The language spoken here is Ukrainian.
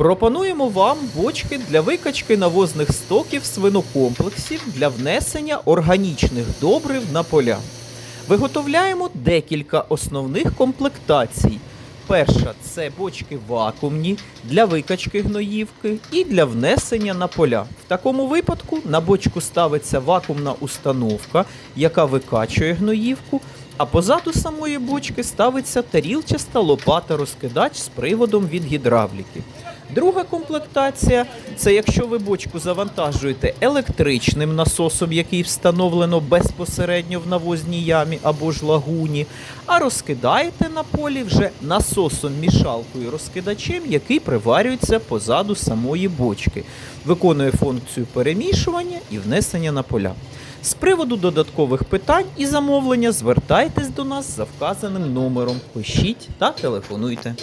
Пропонуємо вам бочки для викачки навозних стоків свинокомплексів для внесення органічних добрив на поля. Виготовляємо декілька основних комплектацій. Перша це бочки вакуумні для викачки гноївки і для внесення на поля. В такому випадку на бочку ставиться вакуумна установка, яка викачує гноївку, а позаду самої бочки ставиться тарілчаста лопата розкидач з приводом від гідравліки. Друга комплектація це якщо ви бочку завантажуєте електричним насосом, який встановлено безпосередньо в навозній ямі або ж лагуні, а розкидаєте на полі вже насосом мішалкою розкидачем, який приварюється позаду самої бочки, виконує функцію перемішування і внесення на поля. З приводу додаткових питань і замовлення звертайтесь до нас за вказаним номером, пишіть та телефонуйте.